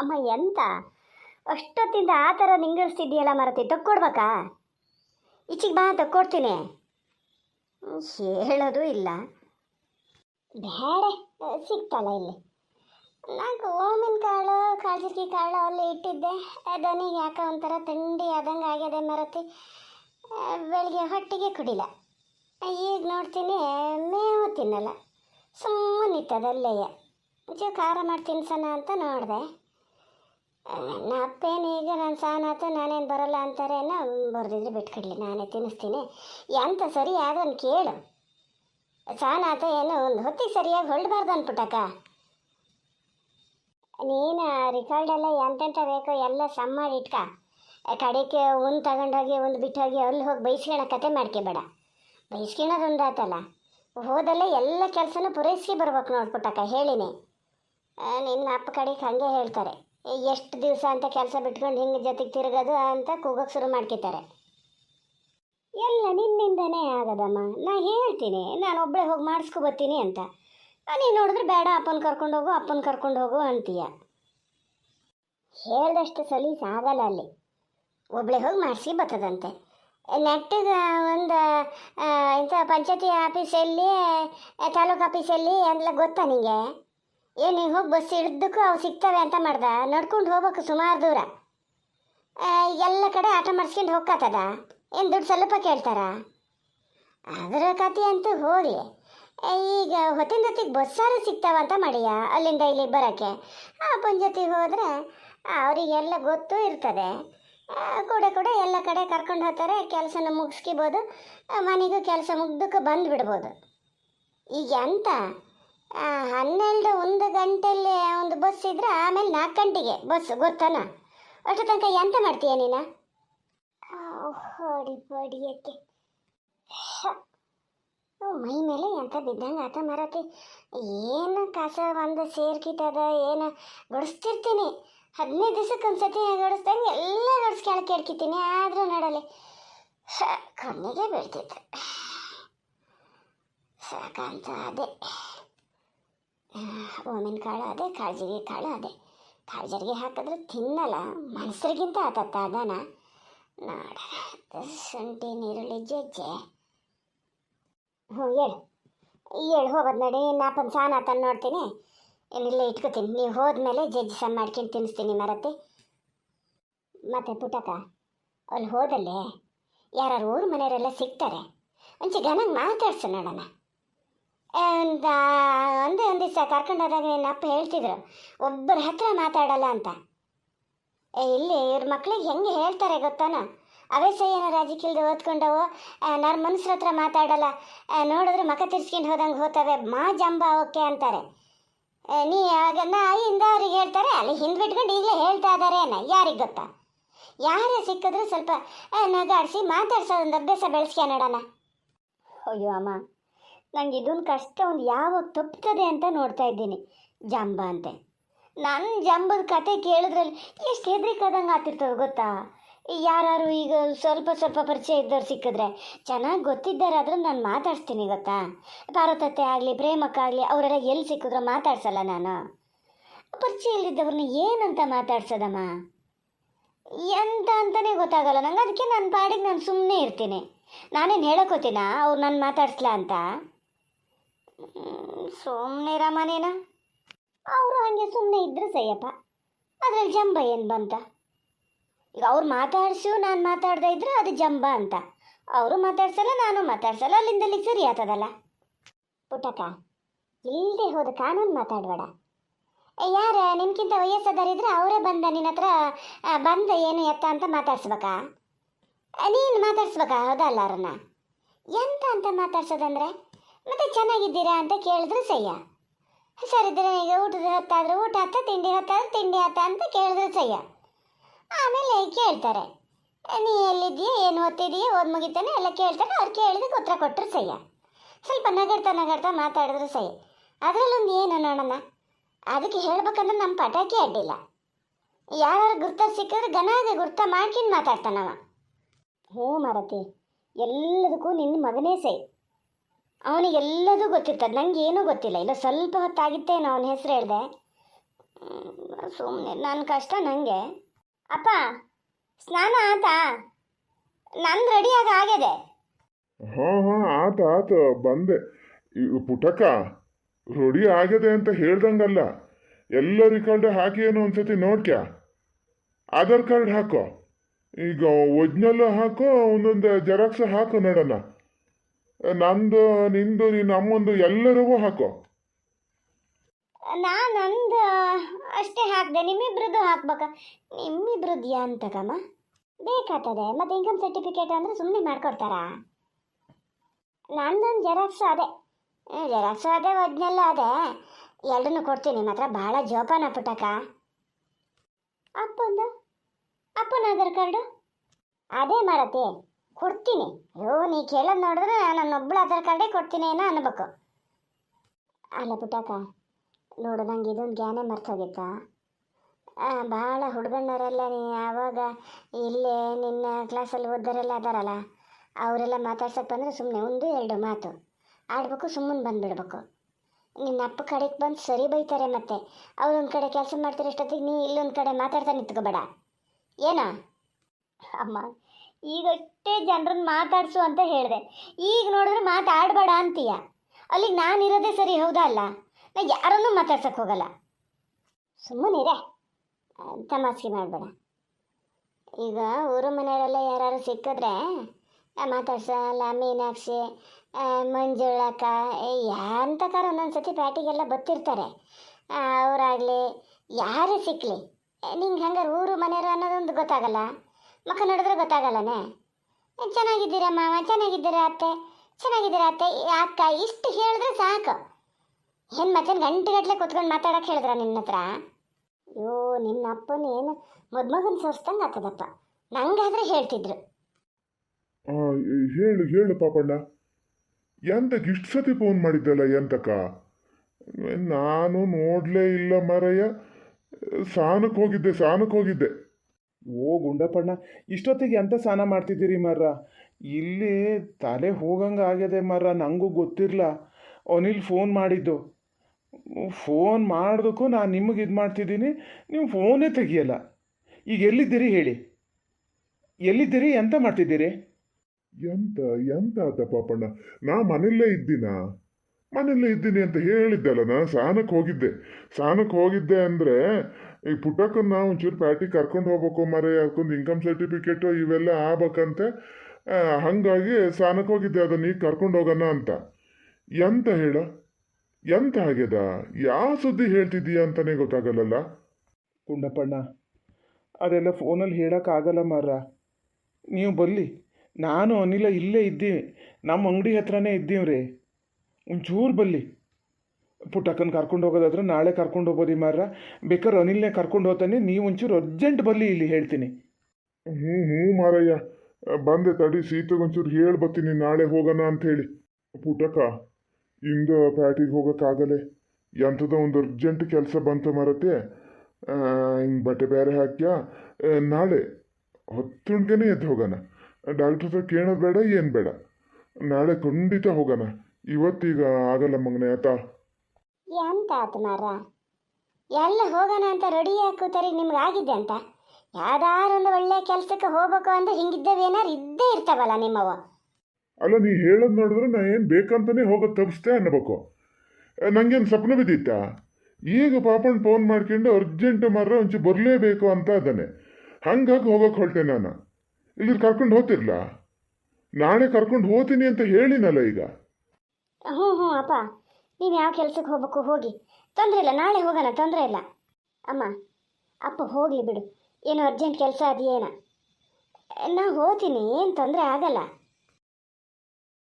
ಅಮ್ಮ, ಎಂತ? ಅಷ್ಟೊತ್ತಿಂದ ಆ ಥರ ನಿಂಗಳಿಸ್ತಿದ್ದೀಯಲ್ಲ ಮರತಿ, ತಕ್ಕೊಡ್ಬೇಕಾ? ಈಚಿಗೆ ಬಾ, ತಕ್ಕೊಡ್ತೀನಿ. ಹೇಳೋದು ಇಲ್ಲ. ಬೇಡ, ಸಿಗ್ತಲ್ಲ ಇಲ್ಲಿ. ನಾಲ್ಕು ಓಮಿನ ಕಾಳು ಕಾಳ್ಜಿರ್ಗಿ ಕಾಳು ಅಲ್ಲಿ ಇಟ್ಟಿದ್ದೆ. ಅದನಿಗೆ ಯಾಕೆ ಒಂಥರ ಥಂಡಿ ಆದಂಗೆ ಆಗಿದೆ ಮರತಿ. ಬೆಳಿಗ್ಗೆ ಹೊಟ್ಟೆಗೆ ಕುಡಿಲ್ಲ ಈಗ ನೋಡ್ತೀನಿ, ಮೇವು ತಿನ್ನಲ್ಲ. ಸುಮ್ಮನೆ ಇತ್ತದಲ್ಲೇ ಒಂಚೂರು ಖಾರ ಮಾಡಿ ತಿನ್ಸೋಣ ಅಂತ ನೋಡಿದೆ. ನನ್ನ ಅಪ್ಪೇನು ಈಗ ನಾನು ಸಾನಾತು ನಾನೇನು ಬರೋಲ್ಲ ಅಂತಾರೇನೋ ಬರ್ದಿದ್ರೆ ಬಿಟ್ಕೊಡ್ಲಿ, ನಾನೇ ತಿನ್ನಿಸ್ತೀನಿ. ಎಂತ ಸರಿ ಅದನ್ನು ಕೇಳು. ಸಾನಾತ ಏನು, ಒಂದು ಹೊತ್ತಿಗೆ ಸರಿಯಾಗಿ ಹೊಳ್ಬಾರ್ದು ಅನ್ಬಿಟ್ಟಕ್ಕ ನೀನು ರಿಕಾರ್ಡ್ ಎಲ್ಲ ಎಂತೆಂಥ ಬೇಕೋ ಎಲ್ಲ ಸಮ್ ಮಾಡಿ ಇಟ್ಕ. ಕಡೆಗೆ ಒಂದು ತಗೊಂಡೋಗಿ ಒಂದು ಬಿಟ್ಟೋಗಿ ಅಲ್ಲಿ ಹೋಗಿ ಬೈಸ್ಕೊಳ್ಳೋ ಕತೆ ಮಾಡ್ಕೋಬೇಡ. ಬೈಸ್ಕೊಳೋದೊಂದು ಆತಲ್ಲ. ಹೋದಲ್ಲೇ ಎಲ್ಲ ಕೆಲಸನೂ ಪೂರೈಸಿ ಬರ್ಬೇಕು ನೋಡ್ಬಿಟ್ಟಕ್ಕ ಹೇಳಿನಿ. ನಿನ್ನ ಅಪ್ಪ ಕಡೆಗೆ ಹಾಗೆ ಹೇಳ್ತಾರೆ. ಎಷ್ಟು ದಿವಸ ಅಂತ ಕೆಲಸ ಬಿಟ್ಕೊಂಡು ಹಿಂಗೆ ಜೊತೆಗೆ ತಿರುಗೋದು ಅಂತ ಕೂಗೋಕೆ ಶುರು ಮಾಡ್ಕೊತಾರೆ ಎಲ್ಲ ನಿನ್ನಿಂದನೇ ಆಗದಮ್ಮ. ನಾ ಹೇಳ್ತೀನಿ, ನಾನು ಒಬ್ಬಳೇ ಹೋಗಿ ಮಾಡಿಸ್ಕೊಬತ್ತೀನಿ ಅಂತ. ನೀನು ನೋಡಿದ್ರೆ ಬೇಡ, ಅಪ್ಪನ ಕರ್ಕೊಂಡು ಹೋಗು, ಅಪ್ಪನ ಕರ್ಕೊಂಡು ಹೋಗು ಅಂತೀಯ. ಹೇಳಿದಷ್ಟು ಸಲೀಸ್ ಆಗಲ್ಲ ಅಲ್ಲಿ. ಒಬ್ಳೆ ಹೋಗಿ ಮಾಡಿಸಿ ಬರ್ತದಂತೆ. ನೆಟ್ಟಿಗೆ ಒಂದು ಇಂಥ ಪಂಚಾಯತಿ ಆಫೀಸಲ್ಲಿ ತಾಲೂಕು ಆಫೀಸಲ್ಲಿ ಎಲ್ಲ ಗೊತ್ತಾ ನಿಂಗೆ? ಏನು ನೀವು ಹೋಗಿ ಬಸ್ ಹಿಡಿದಕ್ಕೂ ಅವು ಸಿಗ್ತವೆ ಅಂತ ಮಾಡ್ದ. ನಡ್ಕೊಂಡು ಹೋಗ್ಬೇಕು ಸುಮಾರು ದೂರ. ಎಲ್ಲ ಕಡೆ ಆಟ ಮಾಡಿಸ್ಕೊಂಡು ಹೋಗ್ಕತ್ತದ ಏನು ದುಡ್ಡು ಸ್ವಲ್ಪ ಕೇಳ್ತಾರ? ಅದರ ಕತೆ ಅಂತೂ ಹೋಗಿ ಈಗ ಹೊತ್ತಿನ ಹೊತ್ತಿಗೆ ಬಸ್ಸಾರು ಸಿಗ್ತಾವ ಅಂತ ಮಾಡಿಯ ಅಲ್ಲಿಂದ ಇಲ್ಲಿ ಬರೋಕ್ಕೆ? ಅಪ್ಪನ ಜೊತೆಗೆ ಹೋದರೆ ಅವರಿಗೆಲ್ಲ ಗೊತ್ತೂ ಇರ್ತದೆ. ಕೂಡ ಕೂಡ ಎಲ್ಲ ಕಡೆ ಕರ್ಕೊಂಡು ಹೋಗ್ತಾರೆ ಕೆಲಸನ ಮುಗಿಸ್ಕಿಬೋದು ಮನೆಗೂ ಕೆಲಸ ಮುಗ್ದಕ್ಕೆ ಬಂದು ಬಿಡ್ಬೋದು ಈಗ ಆ, ಹನ್ನೆರಡು ಒಂದು ಗಂಟೆಯಲ್ಲಿ ಒಂದು ಬಸ್ ಇದ್ರೆ ಆಮೇಲೆ ನಾಲ್ಕು ಗಂಟೆಗೆ ಬಸ್ ಗೊತ್ತಾನ? ಅಷ್ಟು ತನಕ ಎಂತ ಮಾಡ್ತೀಯ ನೀನು? ಹೊಡಿ ಮೈ ಮೇಲೆ ಎಂತ ಬಿದ್ದಂಗೆ ಆತ ಮರತಿ. ಏನು ಕಸ ಒಂದು ಸೇರ್ಕಿತದ ಏನು ಗಡಿಸ್ತಿರ್ತೀನಿ. ಹದಿನೈದು ದಿವಸಕ್ಕೆ ಒಂದ್ಸತಿ ಗಡಿಸ್ದಂಗೆ ಎಲ್ಲ ಗಡಿಸ್ ಕೆಳಕ್ಕೆ ಇಡ್ಕಿತೀನಿ ಆದರೂ ನೋಡಲಿ ಕಣ್ಣಿಗೆ ಬೀಳ್ತಿತ್ತು ಸಾಕಂತ ಅದೇ. ಓಮಿನ ಕಾಳು ಅದೇ, ಕಾಳ್ಜಿಗೆ ಕಾಳು ಅದೇ. ಕಾಳ್ಜರಿಗೆ ಹಾಕಿದ್ರೆ ತಿನ್ನಲ್ಲ ಮನುಷ್ಯರಿಗಿಂತ ಆತತ್ತ ಅದನ. ನಾಡ ಶುಂಠಿ ನೀರುಳ್ಳಿ ಜಜ್ಜೆ. ಹ್ಞೂ, ಹೇಳು. ಹೇಳು, ಹೋಗೋದು ನೋಡಿ, ನಾಪನ್ ಸಾನ ತಂದು ನೋಡ್ತೀನಿ. ಏನಿಲ್ಲ ಇಟ್ಕೋತೀನಿ. ನೀವು ಹೋದ್ಮೇಲೆ ಜಜ್ಜಿ ಸಣ್ಣ ಮಾಡ್ಕೊಂಡು ತಿನ್ನಿಸ್ತೀನಿ ಮರತಿ ಮತ್ತೆ ಪುಟಕ ಅಲ್ಲಿ ಹೋದಲ್ಲೇ ಯಾರು ಊರು ಮನೆಯವರೆಲ್ಲ ಸಿಗ್ತಾರೆ. ಒಂಚೆ ಗಮನ ಮಾತಾಡ್ಸು ನೋಡೋಣ. ಒಂದು ದಿವಸ ಕರ್ಕೊಂಡು ಹೋದಾಗ ನನ್ನ ಅಪ್ಪ ಹೇಳ್ತಿದ್ರು ಒಬ್ಬರ ಹತ್ರ ಮಾತಾಡಲ್ಲ ಅಂತ. ಏ, ಇಲ್ಲಿ ಇವ್ರ ಮಕ್ಳಿಗೆ ಹೆಂಗೆ ಹೇಳ್ತಾರೆ ಗೊತ್ತಾನ? ಅವೇ ಏನೋ ರಾಜಕೀಯದ ಓದ್ಕೊಂಡವು ನರ್ ಮನುಷ್ಯರ ಹತ್ರ ಮಾತಾಡಲ್ಲ ನೋಡಿದ್ರೆ ಮಕ ತಿರ್ಸ್ಕೊಂಡು ಹೋದಂಗೆ ಹೋತವೆ, ಮಾ ಜಂಬ ಓಕೆ ಅಂತಾರೆ. ನೀ ಯಾವಾಗ ನಾ ಅಲ್ಲಿಂದ ಅವ್ರಿಗೆ ಹೇಳ್ತಾರೆ, ಅಲ್ಲಿ ಹಿಂದೆ ಬಿಟ್ಕೊಂಡು ಈಗಲೇ ಹೇಳ್ತಾ ಇದ್ದಾರೆ ಯಾರಿಗೆ ಗೊತ್ತಾ? ಯಾರೇ ಸಿಕ್ಕಿದ್ರು ಸ್ವಲ್ಪ ನಗಾಡಿಸಿ ಮಾತಾಡ್ಸೋದೊಂದು ಅಭ್ಯಾಸ ಬೆಳೆಸ್ಕೊಂಡೋಣ ಅಯ್ಯೋ, ಅಮ್ಮ. ನಂಗೆ ಇದೊಂದು ಕಷ್ಟ, ಒಂದು ಯಾವಾಗ ತಪ್ಪುತ್ತದೆ ಅಂತ ನೋಡ್ತಾ ಇದ್ದೀನಿ ಜಂಬ ಅಂತೆ. ನನ್ನ ಜಂಬದ ಕತೆ ಕೇಳಿದ್ರಲ್ಲಿ ಎಷ್ಟು ಹೆದರಿಕದಂಗೆ ಆಗ್ತಿರ್ತದೆ ಗೊತ್ತಾ? ಯಾರು ಈಗ ಸ್ವಲ್ಪ ಸ್ವಲ್ಪ ಪರಿಚಯ ಇದ್ದವ್ರು ಸಿಕ್ಕಿದ್ರೆ ಚೆನ್ನಾಗಿ ಗೊತ್ತಿದ್ದಾರಾದ್ರೂ ನಾನು ಮಾತಾಡ್ಸ್ತೀನಿ ಗೊತ್ತಾ? ಪಾರ್ವತತ್ತೆ ಆಗಲಿ, ಪ್ರೇಮಕ್ಕಾಗಲಿ, ಅವರೆಲ್ಲ ಎಲ್ಲಿ ಸಿಕ್ಕಿದ್ರು ಮಾತಾಡ್ಸಲ್ಲ ನಾನು. ಪರಿಚಯ ಇಲ್ಲದಿದ್ದವ್ರನ್ನ ಏನಂತ ಮಾತಾಡ್ಸೋದಮ್ಮ? ಎಂತ ಅಂತಲೇ ಗೊತ್ತಾಗಲ್ಲ, ನಂಗೆ ಅದಕ್ಕೆ ನನ್ನ ಪಾಡಿಗೆ ನಾನು ಸುಮ್ಮನೆ ಇರ್ತೀನಿ. ನಾನೇನು ಹೇಳೋಕೋತೀನ ಅವ್ರು ನಾನು ಮಾತಾಡ್ಸ್ಲಾ ಅಂತ? ಸುಮ್ಮನೆ ರಾಮನೇನ ಅವರು ಹಾಗೆ ಸುಮ್ಮನೆ ಇದ್ದರು ಸಯ್ಯಪ್ಪ ಅದ್ರಲ್ಲಿ ಜಂಬ ಏನು ಬಂತ? ಈಗ ಅವ್ರು ಮಾತಾಡಿಸು, ನಾನು ಮಾತಾಡ್ದೆ ಇದ್ರೆ ಅದು ಜಂಬ ಅಂತ. ಅವರು ಮಾತಾಡ್ಸಲ್ಲ, ನಾನು ಮಾತಾಡ್ಸಲ್ಲ ಅಲ್ಲಿಂದಲ್ಲಿ ಸರಿ ಆತದಲ್ಲ. ಪುಟಕ ಇಲ್ಲದೆ ಹೋದ ಕಾನೂನು ಮಾತಾಡಬೇಡ. ಯಾರ ನಿನ್ಕಿಂತ ವಯಸ್ಸದಾರಿದ್ರೆ ಅವರೇ ಬಂದ ನಿನ್ನ ಹತ್ರ ಬಂದ ಏನು ಎತ್ತ ಅಂತ ಮಾತಾಡ್ಸ್ಬೇಕಾ? ನೀನು ಮಾತಾಡ್ಸ್ಬೇಕಾ ಹೌದಲ್ಲ ಅವ್ರನ್ನ ಎಂತ ಅಂತ ಮಾತಾಡ್ಸೋದಂದ್ರೆ? ಮತ್ತೆ ಚೆನ್ನಾಗಿದ್ದೀರಾ ಅಂತ ಕೇಳಿದ್ರು ಸಯ್ಯ. ಸರಿದ್ರೆ ಈಗ ಊಟದ ಹೊತ್ತಾದ್ರೆ ಊಟ ಹತ್ತ ತಿಂಡಿ ಹೊತ್ತಾದ್ರೆ ತಿಂಡಿ ಹತ್ತ ಅಂತ ಕೇಳಿದ್ರು ಸಯ್ಯ. ಆಮೇಲೆ ಕೇಳ್ತಾರೆ. ನೀ ಎಲ್ಲಿದ್ದೀಯ, ಏನು ಓದ್ತಿದೀಯ ಓದ್ ಮುಗಿತಾನೆ ಎಲ್ಲ ಕೇಳ್ತಾರೆ, ಅವ್ರು ಕೇಳಿದಕ್ಕೆ ಉತ್ತರ ಕೊಟ್ಟರು ಸಯ್ಯ. ಸ್ವಲ್ಪ ನಗಡ್ತಾ ನಗಡ್ತಾ ಮಾತಾಡಿದ್ರು ಸಯ್ಯ. ಅದರಲ್ಲೊಂದು ಏನು ನೋಡೋಣ ಅದಕ್ಕೆ ಹೇಳ್ಬೇಕಂದ್ರೆ ನಮ್ಮ ಪಟಾಕಿ ಅಡ್ಡಿಲ್ಲ. ಯಾರು ಗುರ್ತ ಸಿಕ್ಕಿದ್ರೆ ಗನಾಗ ಗುರ್ತ ಮಾಡ್ಕೊಂಡು ಮಾತಾಡ್ತಾನವ. ಹ್ಞೂ ಮಾರತಿ, ಎಲ್ಲದಕ್ಕೂ ನಿನ್ನ ಮಗನೇ ಸೈ ಅವನಿಗೆಲ್ಲದೂ ಗೊತ್ತಿರ್ತದೆ ನಂಗೆ ಏನೂ ಗೊತ್ತಿಲ್ಲ. ಇಲ್ಲ, ಸ್ವಲ್ಪ ಹೊತ್ತಾಗಿತ್ತೇನೋ ಅವನ ಹೆಸರು ಹೇಳಿದೆ. ಸುಮ್ಮನೆ ನನ್ನ ಕಷ್ಟ ನನಗೆ ಅಪ್ಪ, ಸ್ನಾನ ಆತಾ? ನಂದು ರೆಡಿಯಾಗಿ ಆಗಿದೆ. ಹಾಂ ಹಾಂ, ಆತ ಆತ, ಬಂದೆ. ಪುಟಕ ರೆಡಿ ಆಗಿದೆ ಅಂತ ಹೇಳ್ದಂಗಲ್ಲ. ಎಲ್ಲ ರಿಕಾರ್ಡ್ ಹಾಕಿ ಏನೋ ಒಂದ್ಸತಿ ನೋಡ್ಕ್ಯಾ? ಆಧಾರ್ ಕಾರ್ಡ್ ಹಾಕೋ. ಈಗ ಒರಿಜಿನಲ್ ಹಾಕೋ, ಒಂದೊಂದು ಜೆರಾಕ್ಸ್ ಹಾಕು ನೋಡೋಣ. ನಂದು, ನಿಂದು ನಿನ್ನ ಅಮ್ಮಂದು ಎಲ್ಲರಿಗೂ ಹಾಕೋ. ನಾ ನಂದು ಅಷ್ಟೇ ಹಾಕಿದೆ, ನಿಮ್ಮಿಬ್ರದ್ದು ಹಾಕ್ಬೇಕ. ನಿಮ್ಮಿಬ್ರದ್ದು ಅಂತಕಮ್ಮ ಬೇಕಾಗ್ತದೆ, ಮತ್ತೆ ಇನ್ಕಮ್ ಸರ್ಟಿಫಿಕೇಟ್ ಅಂದರೆ ಸುಮ್ಮನೆ ಮಾಡ್ಕೊಡ್ತಾರಾ? ನಂದೊಂದು ಜೆರಾಕ್ಸ್ ಅದೇ. ಜೆರಾಕ್ಸ್ ಅದೇ ಒರಿಜಿನಲ್ ಅದೇ. ಎರಡನ್ನೂ ಕೊಡ್ತೀನಿ ನಿಮ್ಮ ಹತ್ರ ಭಾಳ ಜೋಪಾನ ಪುಟಕ. ಅಪ್ಪಂದು? ಅಪ್ಪನ ಆಧಾರ್ ಕಾರ್ಡು? ಅದೇ ಮಾರತಿ ಕೊಡ್ತೀನಿ. ಅಯ್ಯೋ, ನೀ ಕೇಳೋದು ನೋಡಿದ್ರೆ ನನ್ನೊಬ್ಬಳ ಆಧಾರ್ ಕಾರ್ಡೇ ಕೊಡ್ತೀನಿ ಏನೋ ಅನ್ಬೇಕು. ಅಲ್ಲ ಪುಟ್ಟಕ್ಕ ನೋಡು, ನಂಗೆ ಇದೊಂದು ಜ್ಞಾನ ಮರ್ತೋಗಿತ್ತ. ಭಾಳ ಹುಡುಗಣ್ಣವರೆಲ್ಲ ನೀ ಯಾವಾಗ ಇಲ್ಲೇ ನಿನ್ನ ಕ್ಲಾಸಲ್ಲಿ ಓದೋರೆಲ್ಲ ಅದಾರಲ್ಲ, ಅವರೆಲ್ಲ ಮಾತಾಡ್ಸಕ್ಕೆ ಬಂದರೆ ಸುಮ್ಮನೆ ಒಂದು ಎರಡು ಮಾತು. ಆಡ್ಬೇಕು, ಸುಮ್ಮನೆ ಬಂದುಬಿಡ್ಬೇಕು. ನಿನ್ನ ಅಪ್ಪ ಕಡೆಗೆ ಬಂದು ಸರಿ ಬೈತಾರೆ ಮತ್ತೆ. ಅವ್ರೊಂದು ಕಡೆ ಕೆಲಸ ಮಾಡ್ತಾರೆ ಅಷ್ಟೊತ್ತಿಗೆ ನೀ ಇಲ್ಲೊಂದು ಕಡೆ ಮಾತಾಡ್ತಾ ನಿಂತ್ಕೋಬೇಡ. ಏನ? ಅಮ್ಮ ಈಗಷ್ಟೇ ಜನರನ್ನ ಮಾತಾಡ್ಸು ಅಂತ ಹೇಳಿದೆ. ಈಗ ನೋಡಿದ್ರೆ ಮಾತಾಡಬೇಡ ಅಂತೀಯ? ಅಲ್ಲಿಗೆ ನಾನಿರೋದೇ ಸರಿ ಹೌದಾ ಅಲ್ಲ? ನಾ ಯಾರನ್ನೂ ಮಾತಾಡ್ಸಕ್ಕೆ ಹೋಗಲ್ಲ. ಸುಮ್ಮನಿರೆ ತಮಾಷೆ ಮಾಡಬೇಡ. ಈಗ ಊರು ಮನೆಯವರೆಲ್ಲ ಯಾರು ಸಿಕ್ಕಿದ್ರೆ ಮಾತಾಡ್ಸಲ್ಲ ಮೀನಾಕ್ಷಿ ಮಂಜುಳಕ್ಕ ಯಾಂತಕಾರ ಒಂದೊಂದು ಸತಿ ಪ್ಯಾಟಿಗೆಲ್ಲ ಬತ್ತಿರ್ತಾರೆ. ಅವರಾಗಲಿ, ಯಾರೇ ಸಿಕ್ಕಲಿ ನಿಂಗೆ ಹಂಗಾರೆ ಊರು ಮನೆಯವರು ಅನ್ನೋದೊಂದು ಗೊತ್ತಾಗಲ್ಲ? ಮಕ್ಕ ನೋಡಿದ್ರೆ ಗೊತ್ತಾಗಲ್ಲನೇ? ಚೆನ್ನಾಗಿದ್ದೀರಾ ಮಾವ? ಚೆನ್ನಾಗಿದ್ದೀರಾ ಅತ್ತೆ? ಚೆನ್ನಾಗಿದ್ದೀರಾ ಅತ್ತೆ? ಅಕ್ಕ, ಇಷ್ಟು ಹೇಳಿದ್ರೆ ಸಾಕು. ಏನು ಮತ್ತೆ ಗಂಟೆಗಟ್ಟಲೆ ಕೂತ್ಕೊಂಡು ಮಾತಾಡಕ್ಕೆ ಹೇಳಿದ್ರ ನಿನ್ನ ಹತ್ರ? ಅಯ್ಯೋ, ನಿನ್ನ ಅಪ್ಪನ ಏನು ಮದುಮಗನ ಸೋರಿಸ್ದಂಗೆ ಆಗ್ತದಪ್ಪ. ನಂಗಾದ್ರೆ ಹೇಳ್ತಿದ್ರು. ಹೇಳು ಹೇಳು ಪಾಪಣ್ಣ. ಎಂತಕ್ಕೆ ಇಷ್ಟು ಸತಿ ಫೋನ್ ಮಾಡಿದ್ದಲ್ಲ ಎಂತಕ್ಕ? ನಾನು ನೋಡಲೇ ಇಲ್ಲ ಮರಯ್ಯ. ಸಾನಕ್ಕೆ ಹೋಗಿದ್ದೆ ಸಾನಕ್ಕೆ ಹೋಗಿದ್ದೆ. ಓ ಗುಂಡಪ್ಪಣ್ಣ, ಇಷ್ಟೊತ್ತಿಗೆ ಎಂತ ಸ್ನಾನ ಮಾಡ್ತಿದ್ದೀರಿ ಮರ್ರ? ಇಲ್ಲಿ ತಲೆ ಹೋಗಂಗೆ ಆಗ್ಯದೆ ಮರ್ರ ನನಗೂ ಗೊತ್ತಿರಲ. ಅನಿಲ್ ಫೋನ್ ಮಾಡಿದ್ದು. ಫೋನ್ ಮಾಡೋದಕ್ಕೂ ನಾನು ನಿಮಗೆ ಇದು ಮಾಡ್ತಿದ್ದೀನಿ, ನೀವು ಫೋನೇ ತೆಗಿಯಲ್ಲ. ಈಗ ಎಲ್ಲಿದ್ದೀರಿ ಹೇಳಿ? ಎಲ್ಲಿದ್ದೀರಿ, ಎಂತ ಮಾಡ್ತಿದ್ದೀರಿ? ಎಂತ ಎಂತ ಆತ ಪಾಪಣ್ಣ ನಾ ಮನೆಯಲ್ಲೇ ಇದ್ದೀನಾ? ಮನೆಯಲ್ಲೇ ಇದ್ದೀನಿ ಅಂತ ಹೇಳಿದ್ದಲ್ಲ ನಾನು ಸ್ನಾನಕ್ಕೆ ಹೋಗಿದ್ದೆ. ಸ್ನಾನಕ್ಕೆ ಹೋಗಿದ್ದೆ ಅಂದರೆ ಈ ನಾವು ಒಂಚೂರು ಪ್ಯಾಟಿಗೆ ಕರ್ಕೊಂಡು ಹೋಗ್ಬೇಕು ಮರೆ ಅದಕ್ಕೊಂದು ಇನ್ಕಮ್ ಸರ್ಟಿಫಿಕೇಟು ಇವೆಲ್ಲ ಆಗ್ಬೇಕಂತೆ. ಹಾಗಾಗಿ ಸಾನಕ್ಕೆ ಹೋಗಿದ್ದೆ, ಅದನ್ನ ಈಗ ಕರ್ಕೊಂಡು ಹೋಗೋಣ ಅಂತ. ಎಂತ ಹೇಳ? ಎಂತ ಆಗ್ಯದ? ಯಾವ ಸುದ್ದಿ ಹೇಳ್ತಿದ್ದೀಯ ಅಂತಲೇ ಗೊತ್ತಾಗಲ್ಲಲ್ಲ? ಗುಂಡಪ್ಪಣ್ಣ ಅದೆಲ್ಲ ಫೋನಲ್ಲಿ ಹೇಳೋಕ್ಕಾಗಲ್ಲ ಮಾರ ನೀವು ಬಲ್ಲಿ ನಾನು ಅನಿಲ ಇಲ್ಲೇ ಇದ್ದೀವಿ ನಮ್ಮ ಅಂಗಡಿ ಹತ್ರನೇ ಇದ್ದೀವಿ ರೀ ಒಂಚೂರು ಬಲ್ಲಿ ಪುಟ್ಟಕ್ಕನ ಕರ್ಕೊಂಡು ಹೋಗೋದಾದ್ರೆ ನಾಳೆ ಕರ್ಕೊಂಡು ಹೋಗ್ಬೋದು ಮಾರ ಬೇಕಾದ್ರೆ ಅನಿಲ್ನೇ ಕರ್ಕೊಂಡು ಹೋಗ್ತಾನೆ, ನೀವು ಒಂಚೂರು ಅರ್ಜೆಂಟ್ ಬರಲಿ ಇಲ್ಲಿ ಹೇಳ್ತೀನಿ. ಹ್ಞೂ ಹ್ಞೂ ಮಾರಯ್ಯ. ಬಂದೆ ತಡಿ ಸೀತೆಗೊಂಚೂರು ಹೇಳಿ ಬರ್ತೀನಿ ನಾಳೆ ಹೋಗೋಣ ಅಂತ ಹೇಳಿ ಪುಟಕ ಇಂದ ಪ್ಯಾಟಿಗೆ ಹೋಗೋಕ್ಕಾಗಲೆ. ಎಂಥದ ಒಂದು ಅರ್ಜೆಂಟ್ ಕೆಲಸ ಬಂತು ಮರತೆ ಹಿಂಗೆ ಬಟ್ಟೆ ಬೇರೆ ಹಾಕ್ಯಾ? ನಾಳೆ ಹೊತ್ತುಣ್ಗೆನೇ ಎದ್ದು ಹೋಗೋಣ. ಡಾಕ್ಟ್ರ್ ಹತ್ರ ಕೇಳೋದು ಬೇಡ, ಏನು ಬೇಡ. ನಾಳೆ ಖಂಡಿತ ಹೋಗೋಣ. ಇವತ್ತೀಗ ಆಗಲ್ಲ ಮಗನೇ, ಆತಾ. ಎಂತ ಆತು ಮಾರ ಎಲ್ಲ ಹೋಗೋಣ ಅಂತ ರೆಡಿ ಕೂತಾರೆ? ನಿಮ್ಗೆ ಆಗಿದೆ ಅಂತ? ಯಾವ್ದಾರು ಒಂದು ಒಳ್ಳೆ ಕೆಲಸಕ್ಕೆ ಹೋಗ್ಬೇಕು ಅಂದ್ರೆ ಹಿಂಗಿದ್ದೇವೆ ಏನಾರು ಇದ್ದೇ ಇರ್ತಾವಲ್ಲ ನಿಮ್ಮವ ಅಲ್ಲ ನೀ ಹೇಳೋದು ನೋಡಿದ್ರೆ ನಾ ಏನು ಬೇಕಂತಾನೆ ಹೋಗೋದು ತಪ್ಪಿಸ್ತೆ ಅನ್ನಬೇಕು. ನಂಗೇನು ಸ್ವಪ್ನ ಬಿದ್ದಿತ್ತ? ಈಗ ಪಾಪಣ್ಣ ಫೋನ್ ಮಾಡ್ಕೊಂಡು ಅರ್ಜೆಂಟ್ ಮಾರ ಒಂಚೂರು ಬರಲೇಬೇಕು ಅಂತ ಅದಾನೆ ಹಂಗಾಗಿ ಹೋಗೋಕೆ ಹೊರಟೆ ನಾನು. ಇಲ್ಲಿ ಕರ್ಕೊಂಡು ಹೋಗ್ತಿರ್ಲ? ನಾಳೆ ಕರ್ಕೊಂಡು ಹೋಗ್ತೀನಿ ಅಂತ ಹೇಳಿನಲ್ಲ ಈಗ. ಹ್ಞೂ ಹ್ಞೂ ಅಪ್ಪ. ನೀವು ಯಾವ ಕೆಲಸಕ್ಕೆ ಹೋಗ್ಬೇಕು? ಹೋಗಿ. ತೊಂದರೆ ಇಲ್ಲ, ನಾಳೆ ಹೋಗೋಣ, ತೊಂದರೆ ಇಲ್ಲ. ಅಮ್ಮ, ಅಪ್ಪ, ಹೋಗಲಿ ಬಿಡು. ಏನು ಅರ್ಜೆಂಟ್ ಕೆಲಸ ಅದೇನ ನಾ ಹೋಗ್ತೀನಿ ಏನು ತೊಂದರೆ ಆಗಲ್ಲ.